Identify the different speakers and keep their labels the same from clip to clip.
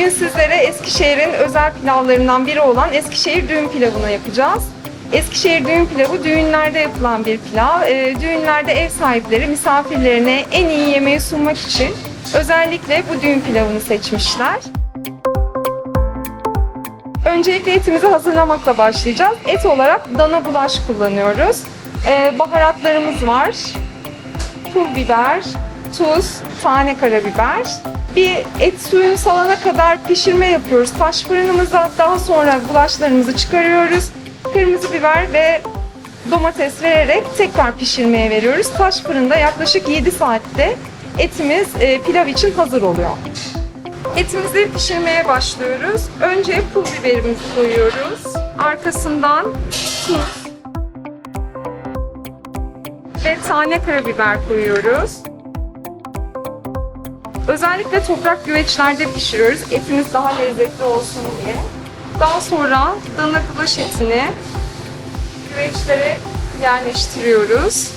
Speaker 1: Bugün sizlere Eskişehir'in özel pilavlarından biri olan Eskişehir düğün pilavını yapacağız. Eskişehir düğün pilavı düğünlerde yapılan bir pilav. Ee, düğünlerde ev sahipleri misafirlerine en iyi yemeği sunmak için özellikle bu düğün pilavını seçmişler. Öncelikle etimizi hazırlamakla başlayacağız. Et olarak dana bulaş kullanıyoruz. Ee, baharatlarımız var. Pul biber, tuz, tane karabiber. Bir et suyunu salana kadar pişirme yapıyoruz. Taş fırınımıza daha sonra bulaşlarımızı çıkarıyoruz. Kırmızı biber ve domates vererek tekrar pişirmeye veriyoruz. Taş fırında yaklaşık 7 saatte etimiz e, pilav için hazır oluyor. Etimizi pişirmeye başlıyoruz. Önce pul biberimizi koyuyoruz. Arkasından tuz ve tane karabiber koyuyoruz. Özellikle toprak güveçlerde pişiriyoruz. Etimiz daha lezzetli olsun diye. Daha sonra dana kulaş etini güveçlere yerleştiriyoruz.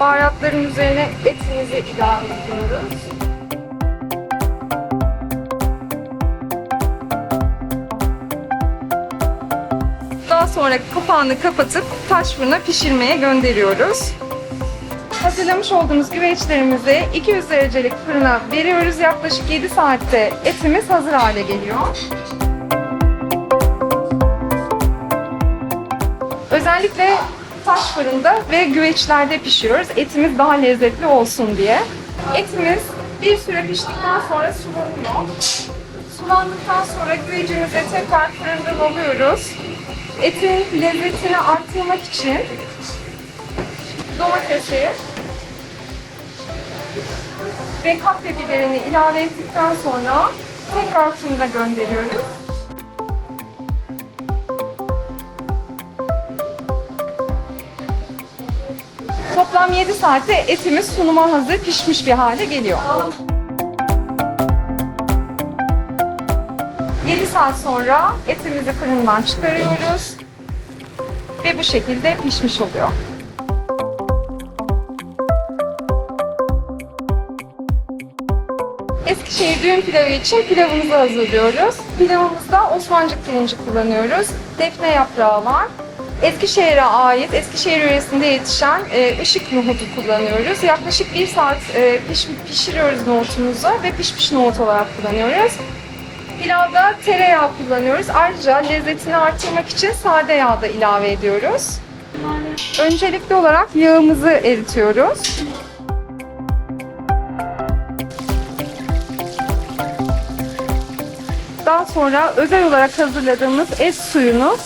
Speaker 1: Baharatların üzerine etimizi ilave ediyoruz. Daha sonra kapağını kapatıp taş fırına pişirmeye gönderiyoruz. Hazırlamış olduğumuz güveçlerimizi 200 derecelik fırına veriyoruz. Yaklaşık 7 saatte etimiz hazır hale geliyor. Özellikle taş fırında ve güveçlerde pişiriyoruz. Etimiz daha lezzetli olsun diye. Etimiz bir süre piştikten sonra sulanıyor. Sulandıktan sonra güvecimizi tekrar fırından alıyoruz. Etin lezzetini arttırmak için domatesi ve kapya biberini ilave ettikten sonra tekrar fırına gönderiyoruz. Toplam 7 saatte etimiz sunuma hazır pişmiş bir hale geliyor. 7 saat sonra etimizi fırından çıkarıyoruz ve bu şekilde pişmiş oluyor. Eskişehir düğün pilavı için pilavımızı hazırlıyoruz. Pilavımızda Osmancık pirinci kullanıyoruz. Defne yaprağı var. Eskişehir'e ait, Eskişehir yöresinde yetişen e, ışık nohutu kullanıyoruz. Yaklaşık bir saat e, piş, pişiriyoruz nohutumuzu ve pişmiş nohut olarak kullanıyoruz. Pilavda tereyağı kullanıyoruz. Ayrıca lezzetini artırmak için sade yağ da ilave ediyoruz. Öncelikli olarak yağımızı eritiyoruz. Sonra özel olarak hazırladığımız et suyunu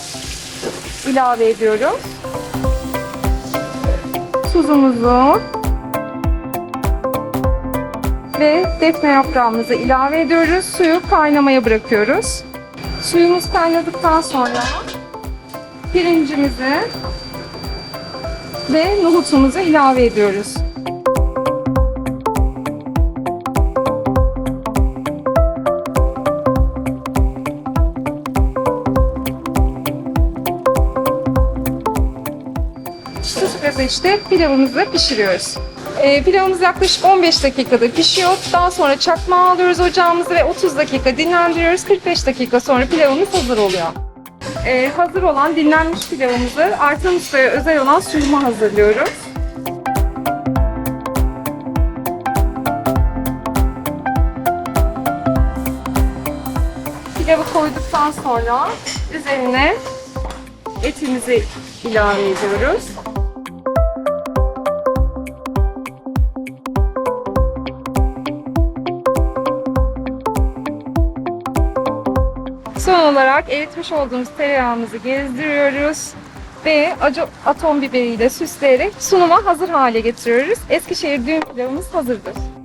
Speaker 1: ilave ediyoruz. Tuzumuzu ve defne yaprağımızı ilave ediyoruz. Suyu kaynamaya bırakıyoruz. Suyumuz kaynadıktan sonra pirincimizi ve nohutumuzu ilave ediyoruz. Süreçte pilavımızı pişiriyoruz. Ee, pilavımız yaklaşık 15 dakikada pişiyor. Daha sonra çakmağa alıyoruz ocağımızı ve 30 dakika dinlendiriyoruz. 45 dakika sonra pilavımız hazır oluyor. Ee, hazır olan dinlenmiş pilavımızı Artan Usta'ya özel olan sunuma hazırlıyoruz. Pilavı koyduktan sonra üzerine etimizi ilave ediyoruz. Olarak eritmiş olduğumuz tereyağımızı gezdiriyoruz ve acı atom biberiyle süsleyerek sunuma hazır hale getiriyoruz. Eskişehir düğün pilavımız hazırdır.